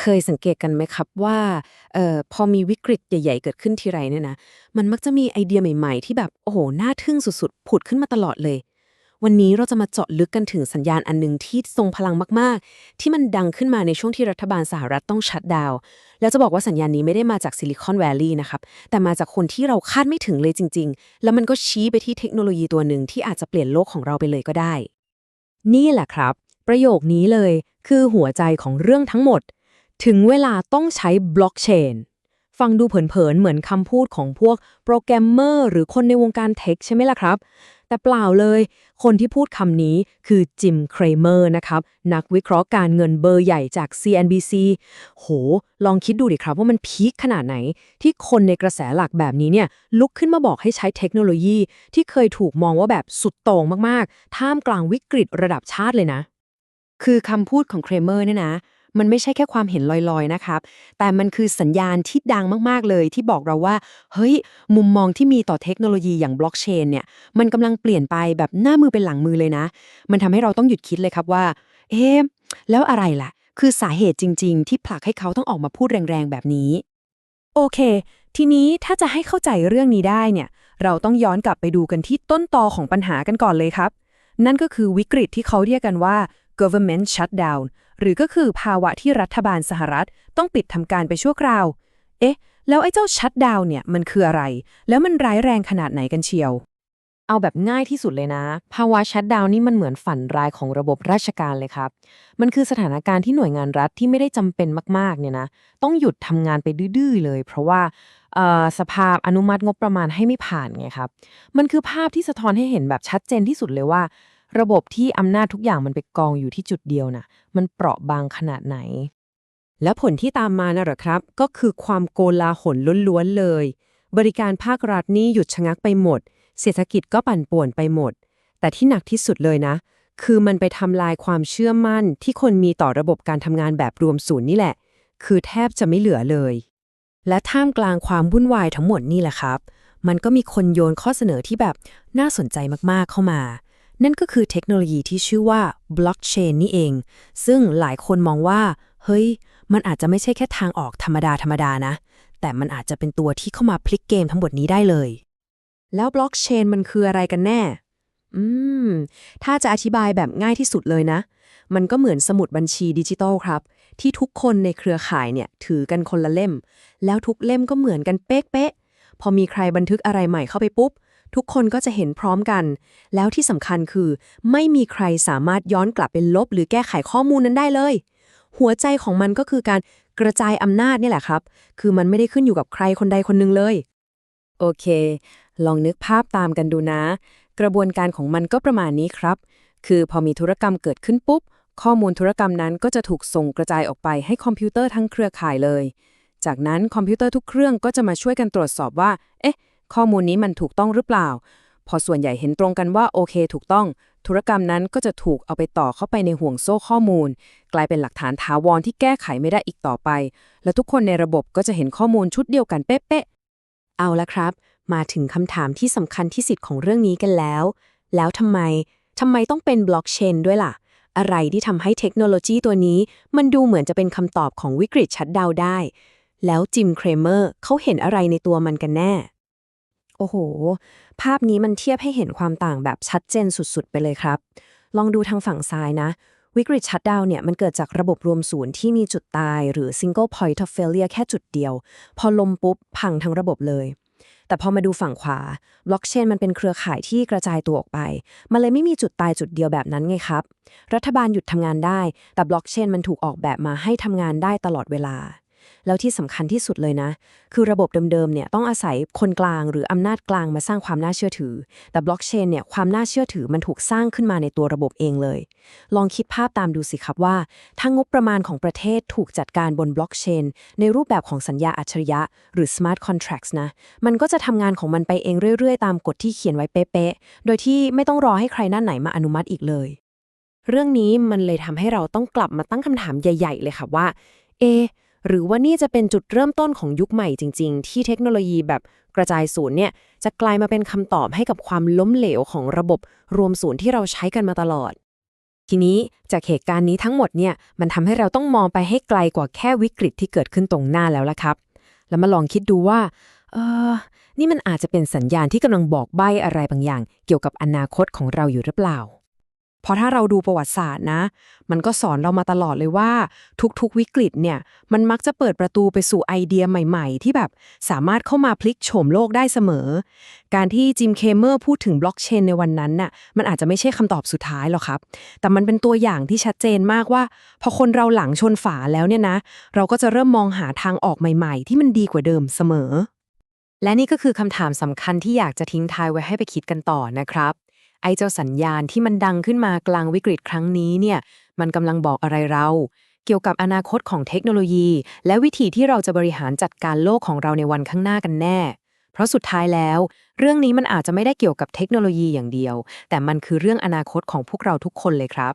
เคยสังเกตกันไหมครับว่าเอ่อพอมีวิกฤตใหญ่ ๆ เกิดขึ้นทีไรเนี่ยนะ มันมักจะมีไอเดียใหม่ๆ ที่แบบโอ้โหน่าทึ่งสุดๆ ผุดขึ้นมาตลอดเลย วันนี้เราจะมาเจาะลึกกันถึงสัญญาณอันหนึ่งที่ทรงพลังมากๆ ที่มันดังขึ้นมาในช่วงที่รัฐบาลสหรัฐต้องชัดดาวแล้วจะบอกว่าสัญญาณนี้ไม่ได้มาจากซิลิคอนแวลลีย์นะครับแต่มาจากคนที่เราคาดไม่ถึงเลยจริง ๆ แล้วมันก็ชี้ไปที่เทคโนโลยีตัวหนึ่งที่อาจจะเปลี่ยนโลกของเราไปเลยก็ได้ นี่แหละครับ ประโยคนี้เลยคือหัวใจของเรื่องทั้งหมด ถึงเวลาต้องใช้บล็อกเชนฟังดูเผินๆ เหมือนคำพูดของพวกโปรแกรมเมอร์หรือคนในวงการเทคใช่ไหมล่ะครับ แต่เปล่าเลย คนที่พูดคำนี้คือจิมเครเมอร์นะครับ นักวิเคราะห์การเงินเบอร์ใหญ่จาก CNBC โห ลองคิดดูดิครับว่ามันพีคขนาดไหน ที่คนในกระแสหลักแบบนี้เนี่ย ลุกขึ้นมาบอกให้ใช้เทคโนโลยี ที่เคยถูกมองว่าแบบสุดโต่งมากๆ ท่ามกลางวิกฤตระดับชาติเลยนะ คือคำพูดของเครเมอร์เนี่ยนะ มันไม่ใช่แค่ความเห็นลอยๆนะครับ แต่มันคือสัญญาณที่ดังมากๆเลยที่บอกเราว่า เฮ้ย มุมมองที่มีต่อเทคโนโลยีอย่างบล็อกเชนเนี่ย มันกำลังเปลี่ยนไปแบบหน้ามือเป็นหลังมือเลยนะ มันทำให้เราต้องหยุดคิดเลยครับว่า เอ๊ะ แล้วอะไรล่ะ คือสาเหตุจริง ๆ ที่ผลักให้เขาต้องออกมาพูดแรงๆแบบนี้ โอเค ทีนี้ถ้าจะให้เข้าใจเรื่องนี้ได้เนี่ย เราต้องย้อนกลับไปดูกันที่ต้นตอของปัญหากันก่อนเลยครับ นั่นก็คือวิกฤตที่เขาเรียกกันว่า government shutdown หรือก็คือภาวะที่รัฐบาลสหรัฐต้องปิดทำการไปชั่วคราว เอ๊ะ แล้วไอ้เจ้า shutdown เนี่ยมันคืออะไร แล้วมันร้ายแรงขนาดไหนกันเชียว เอาแบบง่ายที่สุดเลยนะ ภาวะชัดดาวนี่มันเหมือนฝันร้ายของระบบราชการเลยครับ มันคือสถานการณ์ที่หน่วยงานรัฐที่ไม่ได้จำเป็นมากๆเนี่ยนะ ต้องหยุดทำงานไปดื้อๆเลย เพราะว่าสภาพอนุมัติงบประมาณให้ไม่ผ่านไงครับ มันคือภาพที่สะท้อนให้เห็นแบบชัดเจนที่สุดเลยว่า ระบบที่อำนาจทุกอย่างมันไปกองอยู่ที่จุดเดียวน่ะ มันเปราะบางขนาดไหน และผลที่ตามมานะเหรอครับ ก็คือความโกลาหลล้วนๆเลย บริการภาครัฐนี่หยุดชะงักไปหมด เศรษฐกิจก็ปั่นป่วนไปหมด แต่ที่หนักที่สุดเลยนะ คือมันไปทำลายความเชื่อมั่นที่คนมีต่อระบบการทำงานแบบรวมศูนย์นี่แหละ คือแทบจะไม่เหลือเลย และท่ามกลางความวุ่นวายทั้งหมดนี่แหละครับมันก็มีคนโยนข้อเสนอที่แบบน่าสนใจมากๆเข้ามา นั่นก็คือเทคโนโลยีที่ชื่อว่าบล็อกเชนนี่เอง ซึ่งหลายคนมองว่า เฮ้ย มันอาจจะไม่ใช่แค่ทางออกธรรมดาธรรมดานะ แต่มันอาจจะเป็นตัวที่เข้ามาพลิกเกมทั้งหมดนี้ได้เลย แล้วบล็อกเชนมันคืออะไรกันแน่ อืม ถ้าจะอธิบายแบบง่ายที่สุดเลยนะ มันก็เหมือนสมุดบัญชีดิจิตอลครับ ที่ทุกคนในเครือข่ายเนี่ยถือกันคนละเล่ม แล้วทุกเล่มก็เหมือนกันเป๊ะๆพอมีใครบันทึกอะไรใหม่เข้าไปปุ๊บ ทุกคนก็จะเห็นพร้อมกัน แล้วที่สำคัญคือ ไม่มีใครสามารถย้อนกลับไปลบ หรือแก้ไขข้อมูลนั้นได้เลย หัวใจของมันก็คือการกระจายอำนาจนี่แหละครับ คือมันไม่ได้ขึ้นอยู่กับใครคนใดคนหนึ่งเลย โอเค ลองนึกภาพตามกันดูนะ กระบวนการของมันก็ประมาณนี้ครับ คือพอมีธุรกรรมเกิดขึ้นปุ๊บ ข้อมูลธุรกรรมนั้นก็จะถูกส่งกระจายออกไปให้คอมพิวเตอร์ทั้งเครือข่ายเลย จากนั้นคอมพิวเตอร์ทุกเครื่องก็จะมาช่วยกันตรวจสอบว่า เอ๊ะ ข้อมูลนี้มันถูกต้องหรือเปล่า พอส่วนใหญ่เห็นตรงกันว่าโอเค ถูกต้อง ธุรกรรมนั้นก็จะถูกเอาไปต่อเข้าไปในห่วงโซ่ข้อมูล กลายเป็นหลักฐานถาวรที่แก้ไขไม่ได้อีกต่อไป และทุกคนในระบบก็จะเห็นข้อมูลชุดเดียวกันเป๊ะๆเอาละครับ มาถึงคำถามที่สำคัญที่สุดของเรื่องนี้กันแล้ว แล้วทำไมทำไมต้องเป็นบล็อกเชนด้วยล่ะ อะไรที่ทำให้เทคโนโลยีตัวนี้ มันดูเหมือนจะเป็นคำตอบของวิกฤตชัดดาวได้ แล้วจิม เครเมอร์เขาเห็นอะไรในตัวมันกันแน่ โอ้โห ภาพนี้มันเทียบให้เห็นความต่างแบบชัดเจนสุดๆ ไปเลยครับ ลองดูทางฝั่งซ้ายนะ วิกฤตชัดดาวเนี่ยมันเกิดจากระบบรวมศูนย์ที่มีจุดตาย หรือ single point of failure แค่จุดเดียว พอลมปุ๊บ พังทั้งระบบเลย แต่พอมาดูฝั่งขวาบล็อกเชนมันเป็นเครือข่ายที่กระจายตัวออกไป มันเลยไม่มีจุดตายจุดเดียวแบบนั้นไงครับ รัฐบาลหยุดทำงานได้ แต่บล็อกเชนมันถูกออกแบบมาให้ทำงานได้ตลอดเวลา แล้วที่สำคัญที่สุดเลยนะ คือระบบเดิมๆเนี่ยต้องอาศัยคนกลางหรืออำนาจกลางมาสร้างความน่าเชื่อถือ แต่บล็อกเชนเนี่ยความน่าเชื่อถือมันถูกสร้างขึ้นมาในตัวระบบเองเลย ลองคิดภาพตามดูสิครับว่า ถ้างบประมาณของประเทศถูกจัดการบนบล็อกเชนในรูปแบบของสัญญาอัจฉริยะ หรือ smart contracts นะ มันก็จะทำงานของมันไปเองเรื่อยๆ ตามกฎที่เขียนไว้เป๊ะๆ โดยที่ไม่ต้องรอให้ใครหน้าไหนมาอนุมัติอีกเลย เรื่องนี้มันเลยทำให้เราต้องกลับมาตั้งคำถามใหญ่ ๆ เลยค่ะว่า เอ หรือว่านี่จะเป็นจุดเริ่มต้นของยุคใหม่จริง ๆ ที่เทคโนโลยีแบบกระจายศูนย์เนี่ยจะกลายมาเป็นคำตอบให้กับความล้มเหลวของระบบรวมศูนย์ที่เราใช้กันมาตลอด ทีนี้จากเหตุการณ์นี้ทั้งหมดเนี่ยมันทำให้เราต้องมองไปให้ไกลกว่าแค่วิกฤตที่เกิดขึ้นตรงหน้าแล้วละครับ แล้วมาลองคิดดูว่าเออนี่มันอาจจะเป็นสัญญาณที่กำลังบอกใบ้อะไรบางอย่าง เกี่ยวกับอนาคตของเราอยู่หรือเปล่า เพราะถ้าเราดูประวัติศาสตร์นะ มันก็สอนเรามาตลอดเลยว่า ทุกๆวิกฤตเนี่ย มันมักจะเปิดประตูไปสู่ไอเดียใหม่ๆ ที่แบบสามารถเข้ามาพลิกโฉมโลกได้เสมอ การที่จิมเคเมอร์พูดถึงบล็อกเชนในวันนั้นน่ะมันอาจจะไม่ใช่คำตอบสุดท้ายหรอกครับ แต่มันเป็นตัวอย่างที่ชัดเจนมากว่า พอคนเราหลังชนฝาแล้วเนี่ยนะ เราก็จะเริ่มมองหาทางออกใหม่ๆ ที่มันดีกว่าเดิมเสมอและนี่ก็คือคำถามสำคัญที่อยากจะทิ้งท้ายไว้ให้ไปคิดกันต่อนะครับ ไอ้เจ้าสัญญาณที่มันดังขึ้นมากลางวิกฤตครั้งนี้เนี่ย มันกำลังบอกอะไรเรา เกี่ยวกับอนาคตของเทคโนโลยี และวิธีที่เราจะบริหารจัดการโลกของเราในวันข้างหน้ากันแน่ เพราะสุดท้ายแล้ว เรื่องนี้มันอาจจะไม่ได้เกี่ยวกับเทคโนโลยีอย่างเดียว แต่มันคือเรื่องอนาคตของพวกเราทุกคนเลยครับ